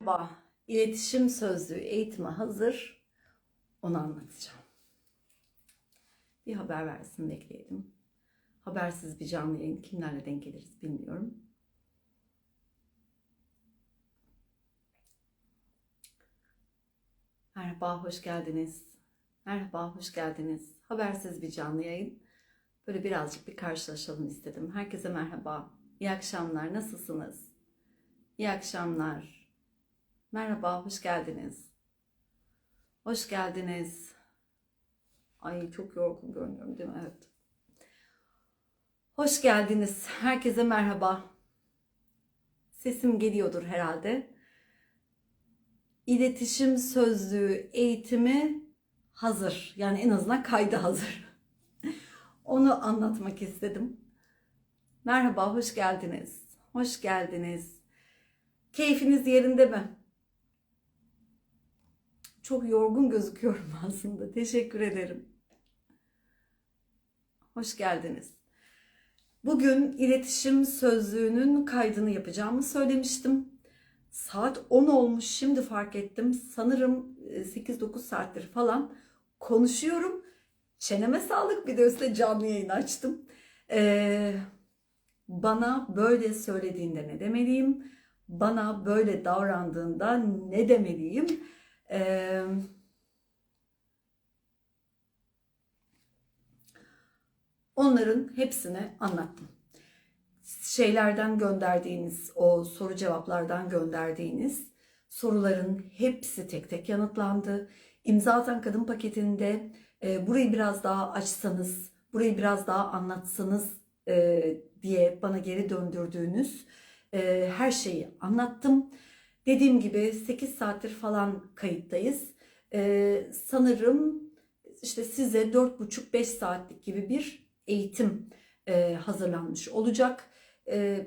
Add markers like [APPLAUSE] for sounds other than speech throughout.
Merhaba, iletişim sözlüğü eğitime hazır. Onu anlatacağım. Bir haber versin bekleyelim. Habersiz bir canlı yayın kimlerle denk geliriz bilmiyorum. Merhaba, hoş geldiniz. Merhaba, hoş geldiniz. Habersiz bir canlı yayın. Böyle birazcık bir karşılaşalım istedim. Herkese merhaba. İyi akşamlar, nasılsınız? İyi akşamlar. Merhaba, hoş geldiniz. Hoş geldiniz. Ay çok yorgun görünüyorum değil mi? Evet. Hoş geldiniz. Herkese merhaba. Sesim geliyordur herhalde. İletişim sözlüğü eğitimi hazır. Yani en azından kaydı hazır. [LAUGHS] Onu anlatmak istedim. Merhaba, hoş geldiniz. Hoş geldiniz. Keyfiniz yerinde mi? Çok yorgun gözüküyorum [LAUGHS] aslında. Teşekkür ederim. Hoş geldiniz. Bugün iletişim sözlüğünün kaydını yapacağımı söylemiştim. Saat 10 olmuş şimdi fark ettim. Sanırım 8-9 saattir falan konuşuyorum. Çeneme sağlık bir de üstüne canlı yayın açtım. Ee, bana böyle söylediğinde ne demeliyim? Bana böyle davrandığında ne demeliyim? Ee, onların hepsini anlattım. Şeylerden gönderdiğiniz, o soru cevaplardan gönderdiğiniz soruların hepsi tek tek yanıtlandı. İmza atan kadın paketinde e, burayı biraz daha açsanız, burayı biraz daha anlatsanız e, diye bana geri döndürdüğünüz e, her şeyi anlattım. Dediğim gibi 8 saattir falan kayıttayız. Ee, sanırım işte size 4,5-5 saatlik gibi bir eğitim e, hazırlanmış olacak. E,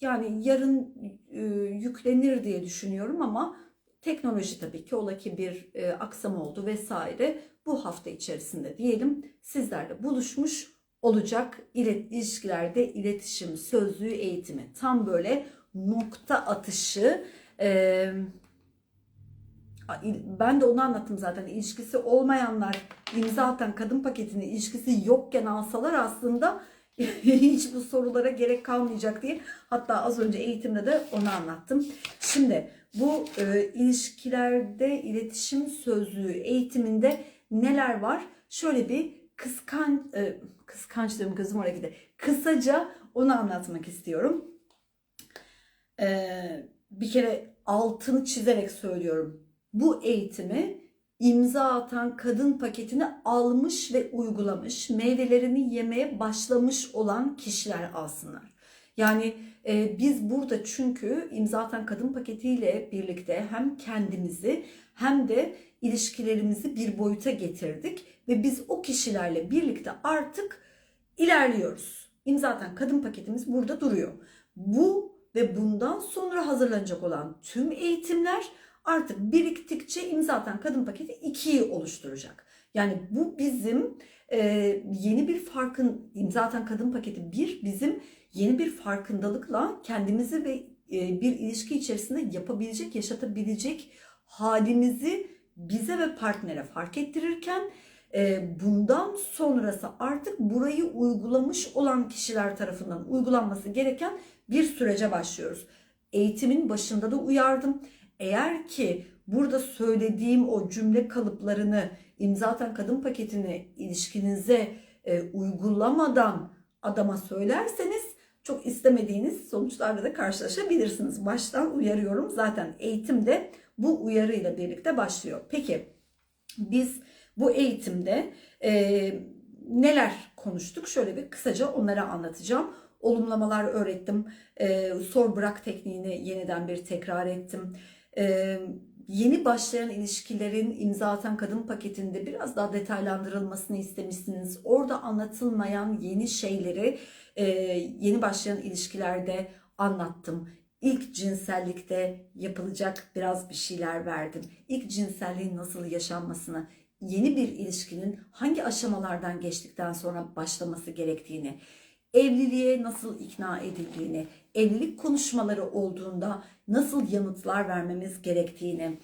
yani yarın e, yüklenir diye düşünüyorum ama teknoloji tabii ki ola ki bir e, aksam oldu vesaire bu hafta içerisinde diyelim sizlerle buluşmuş olacak İlet, ilişkilerde iletişim sözlüğü eğitimi tam böyle nokta atışı ben de onu anlattım zaten. İlişkisi olmayanlar imza atan kadın paketini ilişkisi yokken alsalar aslında [LAUGHS] hiç bu sorulara gerek kalmayacak diye. Hatta az önce eğitimde de onu anlattım. Şimdi bu e, ilişkilerde iletişim sözlüğü eğitiminde neler var? Şöyle bir kıskan e, kıskanç diyorum kızım oraya gider. Kısaca onu anlatmak istiyorum. Eee bir kere altını çizerek söylüyorum. Bu eğitimi imza atan kadın paketini almış ve uygulamış, meyvelerini yemeye başlamış olan kişiler alsınlar. Yani e, biz burada çünkü imza atan kadın paketiyle birlikte hem kendimizi hem de ilişkilerimizi bir boyuta getirdik ve biz o kişilerle birlikte artık ilerliyoruz. İmza atan kadın paketimiz burada duruyor. Bu ve bundan sonra hazırlanacak olan tüm eğitimler artık biriktikçe imza kadın paketi 2'yi oluşturacak. Yani bu bizim e, yeni bir farkın imza kadın paketi bir bizim yeni bir farkındalıkla kendimizi ve e, bir ilişki içerisinde yapabilecek, yaşatabilecek halimizi bize ve partnere fark ettirirken bundan sonrası artık burayı uygulamış olan kişiler tarafından uygulanması gereken bir sürece başlıyoruz. Eğitimin başında da uyardım. Eğer ki burada söylediğim o cümle kalıplarını imza atan kadın paketini ilişkinize e, uygulamadan adama söylerseniz çok istemediğiniz sonuçlarla da karşılaşabilirsiniz. Baştan uyarıyorum. Zaten eğitimde bu uyarıyla birlikte başlıyor. Peki biz bu eğitimde e, neler konuştuk? Şöyle bir kısaca onları anlatacağım olumlamalar öğrettim. E, sor bırak tekniğini yeniden bir tekrar ettim. E, yeni başlayan ilişkilerin imza atan kadın paketinde biraz daha detaylandırılmasını istemişsiniz. Orada anlatılmayan yeni şeyleri e, yeni başlayan ilişkilerde anlattım. İlk cinsellikte yapılacak biraz bir şeyler verdim. İlk cinselliğin nasıl yaşanmasını, yeni bir ilişkinin hangi aşamalardan geçtikten sonra başlaması gerektiğini, evliliğe nasıl ikna edildiğini, evlilik konuşmaları olduğunda nasıl yanıtlar vermemiz gerektiğini,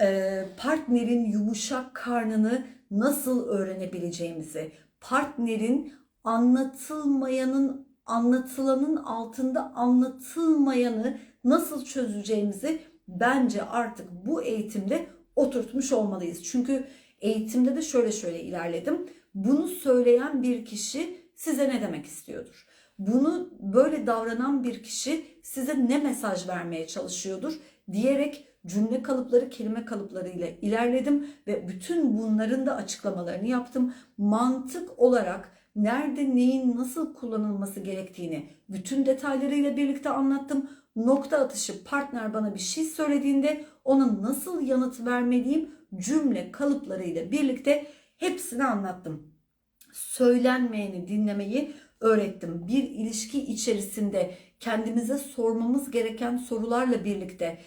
e, partnerin yumuşak karnını nasıl öğrenebileceğimizi, partnerin anlatılmayanın anlatılanın altında anlatılmayanı nasıl çözeceğimizi bence artık bu eğitimde oturtmuş olmalıyız. Çünkü eğitimde de şöyle şöyle ilerledim. Bunu söyleyen bir kişi size ne demek istiyordur? Bunu böyle davranan bir kişi size ne mesaj vermeye çalışıyordur diyerek cümle kalıpları, kelime kalıpları ile ilerledim ve bütün bunların da açıklamalarını yaptım. Mantık olarak nerede neyin nasıl kullanılması gerektiğini bütün detaylarıyla birlikte anlattım. Nokta atışı partner bana bir şey söylediğinde ona nasıl yanıt vermeliyim cümle kalıplarıyla birlikte hepsini anlattım. Söylenmeyeni dinlemeyi öğrettim. Bir ilişki içerisinde kendimize sormamız gereken sorularla birlikte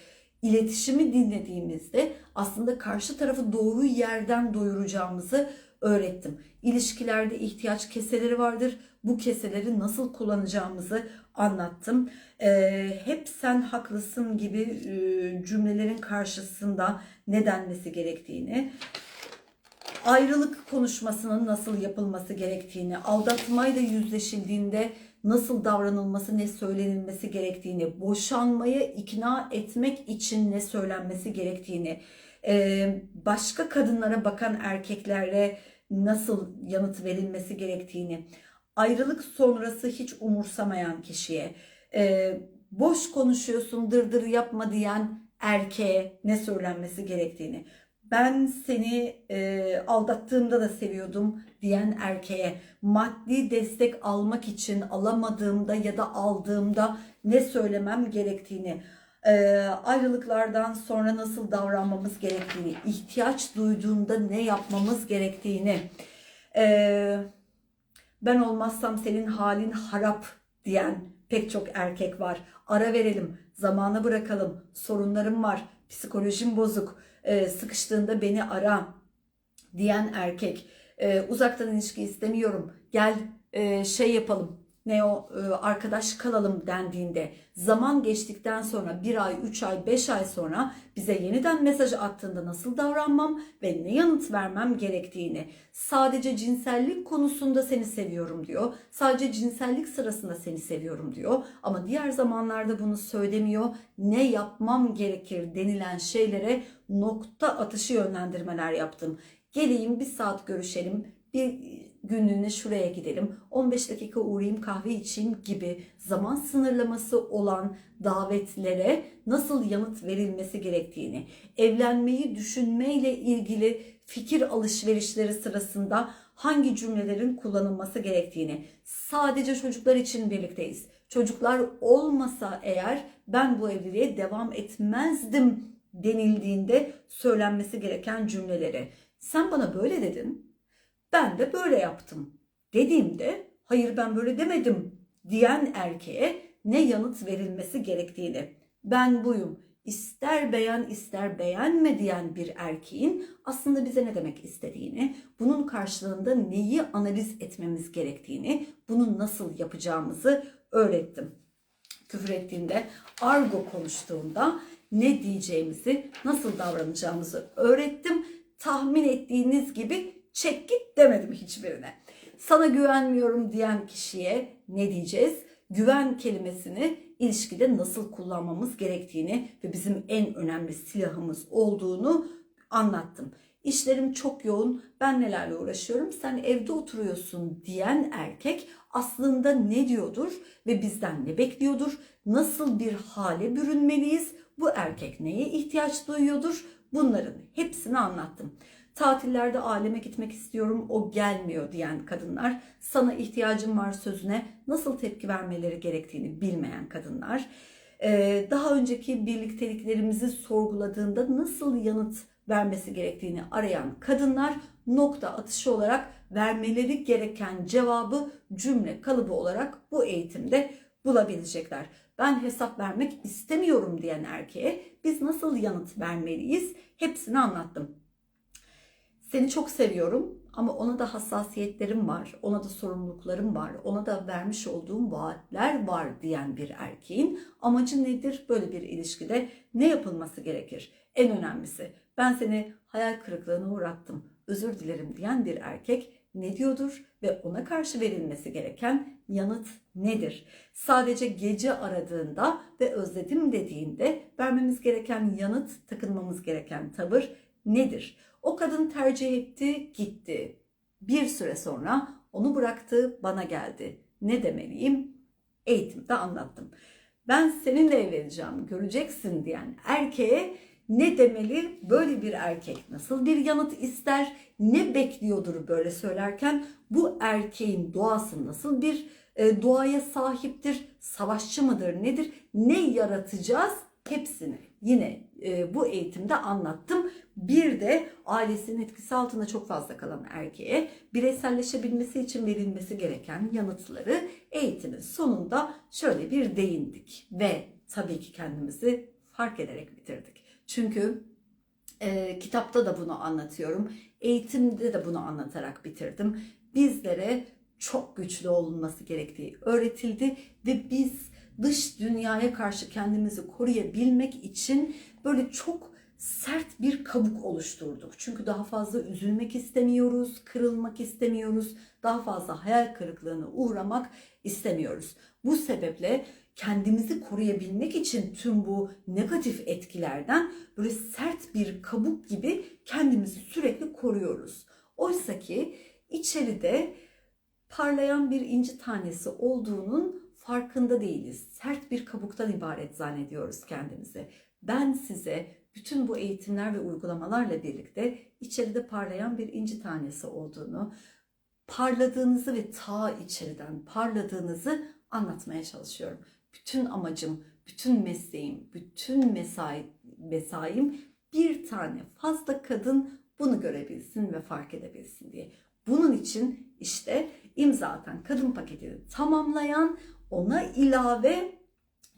iletişimi dinlediğimizde aslında karşı tarafı doğru yerden doyuracağımızı öğrettim. İlişkilerde ihtiyaç keseleri vardır. Bu keseleri nasıl kullanacağımızı anlattım. Ee, hep sen haklısın gibi e, cümlelerin karşısında ne denmesi gerektiğini, ayrılık konuşmasının nasıl yapılması gerektiğini, aldatmayla yüzleşildiğinde nasıl davranılması, ne söylenilmesi gerektiğini, boşanmaya ikna etmek için ne söylenmesi gerektiğini, e, başka kadınlara bakan erkeklere nasıl yanıt verilmesi gerektiğini, ayrılık sonrası hiç umursamayan kişiye, boş konuşuyorsun dırdır yapma diyen erkeğe ne söylenmesi gerektiğini, ben seni e, aldattığımda da seviyordum diyen erkeğe maddi destek almak için alamadığımda ya da aldığımda ne söylemem gerektiğini, e, ayrılıklardan sonra nasıl davranmamız gerektiğini, ihtiyaç duyduğunda ne yapmamız gerektiğini, e, ben olmazsam senin halin harap diyen pek çok erkek var. Ara verelim, zamana bırakalım, sorunlarım var, psikolojim bozuk, e, sıkıştığında beni ara diyen erkek. E, uzaktan ilişki istemiyorum, gel e, şey yapalım, ne o e, arkadaş kalalım dendiğinde zaman geçtikten sonra bir ay, üç ay, beş ay sonra bize yeniden mesaj attığında nasıl davranmam ve ne yanıt vermem gerektiğini sadece cinsellik konusunda seni seviyorum diyor. Sadece cinsellik sırasında seni seviyorum diyor. Ama diğer zamanlarda bunu söylemiyor. Ne yapmam gerekir denilen şeylere nokta atışı yönlendirmeler yaptım. Geleyim bir saat görüşelim. Bir günlüğüne şuraya gidelim, 15 dakika uğrayayım kahve içeyim gibi zaman sınırlaması olan davetlere nasıl yanıt verilmesi gerektiğini, evlenmeyi düşünmeyle ilgili fikir alışverişleri sırasında hangi cümlelerin kullanılması gerektiğini, sadece çocuklar için birlikteyiz. Çocuklar olmasa eğer ben bu evliliğe devam etmezdim denildiğinde söylenmesi gereken cümleleri. Sen bana böyle dedin, ben de böyle yaptım dediğimde hayır ben böyle demedim diyen erkeğe ne yanıt verilmesi gerektiğini ben buyum ister beğen ister beğenme diyen bir erkeğin aslında bize ne demek istediğini, bunun karşılığında neyi analiz etmemiz gerektiğini, bunu nasıl yapacağımızı öğrettim. Küfür ettiğimde, argo konuştuğunda ne diyeceğimizi, nasıl davranacağımızı öğrettim. Tahmin ettiğiniz gibi çek git demedim hiçbirine. Sana güvenmiyorum diyen kişiye ne diyeceğiz? Güven kelimesini ilişkide nasıl kullanmamız gerektiğini ve bizim en önemli silahımız olduğunu anlattım. İşlerim çok yoğun, ben nelerle uğraşıyorum, sen evde oturuyorsun diyen erkek aslında ne diyordur ve bizden ne bekliyordur? Nasıl bir hale bürünmeliyiz? Bu erkek neye ihtiyaç duyuyordur? Bunların hepsini anlattım. Tatillerde aleme gitmek istiyorum o gelmiyor diyen kadınlar, sana ihtiyacım var sözüne nasıl tepki vermeleri gerektiğini bilmeyen kadınlar, daha önceki birlikteliklerimizi sorguladığında nasıl yanıt vermesi gerektiğini arayan kadınlar nokta atışı olarak vermeleri gereken cevabı cümle kalıbı olarak bu eğitimde bulabilecekler. Ben hesap vermek istemiyorum diyen erkeğe biz nasıl yanıt vermeliyiz hepsini anlattım. Seni çok seviyorum ama ona da hassasiyetlerim var, ona da sorumluluklarım var, ona da vermiş olduğum vaatler var diyen bir erkeğin amacı nedir? Böyle bir ilişkide ne yapılması gerekir? En önemlisi ben seni hayal kırıklığına uğrattım, özür dilerim diyen bir erkek ne diyordur ve ona karşı verilmesi gereken yanıt nedir? Sadece gece aradığında ve özledim dediğinde vermemiz gereken yanıt, takınmamız gereken tavır nedir? O kadın tercih etti, gitti. Bir süre sonra onu bıraktı, bana geldi. Ne demeliyim? Eğitimde anlattım. Ben seninle evleneceğim, göreceksin diyen erkeğe ne demeli? Böyle bir erkek nasıl bir yanıt ister? Ne bekliyordur böyle söylerken? Bu erkeğin doğası nasıl bir e, doğaya sahiptir? Savaşçı mıdır? Nedir? Ne yaratacağız? Hepsini yine e, bu eğitimde anlattım. Bir de ailesinin etkisi altında çok fazla kalan erkeğe bireyselleşebilmesi için verilmesi gereken yanıtları eğitimin sonunda şöyle bir değindik ve tabii ki kendimizi fark ederek bitirdik. Çünkü e, kitapta da bunu anlatıyorum, eğitimde de bunu anlatarak bitirdim. Bizlere çok güçlü olunması gerektiği öğretildi ve biz dış dünyaya karşı kendimizi koruyabilmek için böyle çok sert bir kabuk oluşturduk. Çünkü daha fazla üzülmek istemiyoruz, kırılmak istemiyoruz, daha fazla hayal kırıklığına uğramak istemiyoruz. Bu sebeple kendimizi koruyabilmek için tüm bu negatif etkilerden böyle sert bir kabuk gibi kendimizi sürekli koruyoruz. Oysa ki içeride parlayan bir inci tanesi olduğunun farkında değiliz. Sert bir kabuktan ibaret zannediyoruz kendimizi. Ben size bütün bu eğitimler ve uygulamalarla birlikte içeride parlayan bir inci tanesi olduğunu, parladığınızı ve ta içeriden parladığınızı anlatmaya çalışıyorum. Bütün amacım, bütün mesleğim, bütün mesai, mesaim bir tane fazla kadın bunu görebilsin ve fark edebilsin diye. Bunun için işte imza kadın paketini tamamlayan ona ilave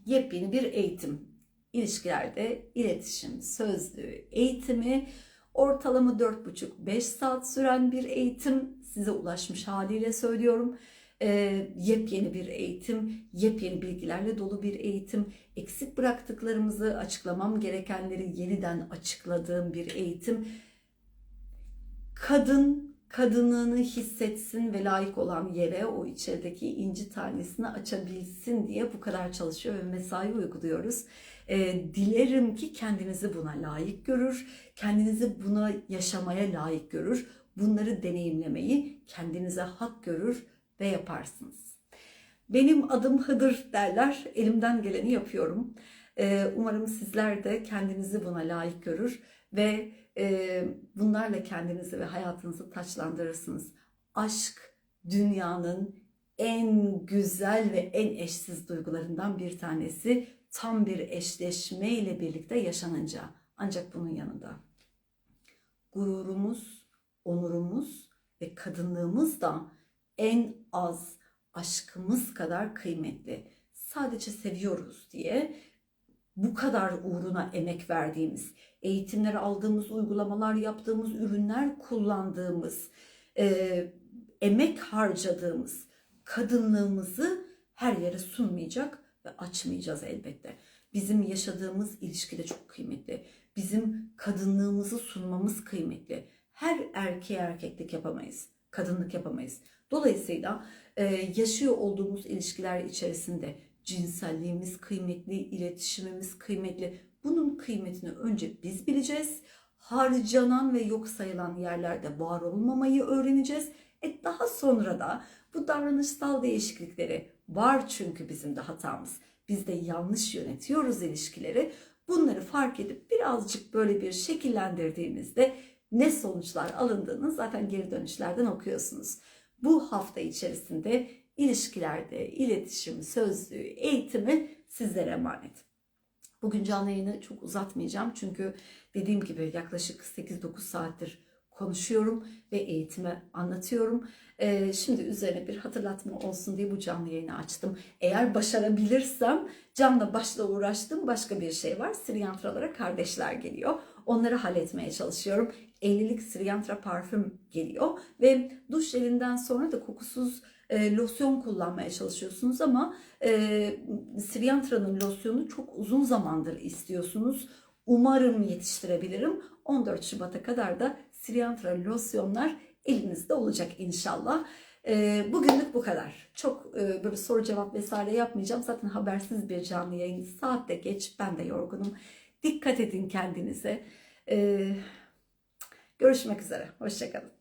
yepyeni bir eğitim. İlişkilerde iletişim, sözlüğü, eğitimi ortalama 4,5-5 saat süren bir eğitim size ulaşmış haliyle söylüyorum. Ee, yepyeni bir eğitim, yepyeni bilgilerle dolu bir eğitim, eksik bıraktıklarımızı, açıklamam gerekenleri yeniden açıkladığım bir eğitim. Kadın kadınlığını hissetsin ve layık olan yere o içerideki inci tanesini açabilsin diye bu kadar çalışıyor ve mesai uyguluyoruz. E, dilerim ki kendinizi buna layık görür, kendinizi buna yaşamaya layık görür, bunları deneyimlemeyi kendinize hak görür ve yaparsınız. Benim adım Hıdır derler, elimden geleni yapıyorum. E, umarım sizler de kendinizi buna layık görür ve e, bunlarla kendinizi ve hayatınızı taçlandırırsınız. Aşk dünyanın en güzel ve en eşsiz duygularından bir tanesi tam bir eşleşme ile birlikte yaşanınca. Ancak bunun yanında gururumuz, onurumuz ve kadınlığımız da en az aşkımız kadar kıymetli. Sadece seviyoruz diye bu kadar uğruna emek verdiğimiz, eğitimler aldığımız, uygulamalar yaptığımız, ürünler kullandığımız, e, emek harcadığımız kadınlığımızı her yere sunmayacak ve açmayacağız elbette. Bizim yaşadığımız ilişki de çok kıymetli. Bizim kadınlığımızı sunmamız kıymetli. Her erkeğe erkeklik yapamayız. Kadınlık yapamayız. Dolayısıyla e, yaşıyor olduğumuz ilişkiler içerisinde cinselliğimiz kıymetli, iletişimimiz kıymetli. Bunun kıymetini önce biz bileceğiz. Harcanan ve yok sayılan yerlerde var olmamayı öğreneceğiz. E daha sonra da bu davranışsal değişiklikleri var çünkü bizim de hatamız. Biz de yanlış yönetiyoruz ilişkileri. Bunları fark edip birazcık böyle bir şekillendirdiğimizde ne sonuçlar alındığını zaten geri dönüşlerden okuyorsunuz. Bu hafta içerisinde ilişkilerde iletişim, sözlüğü, eğitimi sizlere emanet. Bugün canlı yayını çok uzatmayacağım çünkü dediğim gibi yaklaşık 8-9 saattir konuşuyorum ve eğitimi anlatıyorum. Ee, şimdi üzerine bir hatırlatma olsun diye bu canlı yayını açtım. Eğer başarabilirsem canla başla uğraştığım başka bir şey var. Siryantralara kardeşler geliyor. Onları halletmeye çalışıyorum. 50'lik Siryantra parfüm geliyor ve duş jelinden sonra da kokusuz e, losyon kullanmaya çalışıyorsunuz ama e, Siryantra'nın losyonu çok uzun zamandır istiyorsunuz. Umarım yetiştirebilirim. 14 Şubat'a kadar da Siryantra losyonlar elinizde olacak inşallah. E, bugünlük bu kadar. Çok e, böyle soru cevap vesaire yapmayacağım. Zaten habersiz bir canlı yayın. Saat de geç. Ben de yorgunum. Dikkat edin kendinize. E, görüşmek üzere. Hoşçakalın.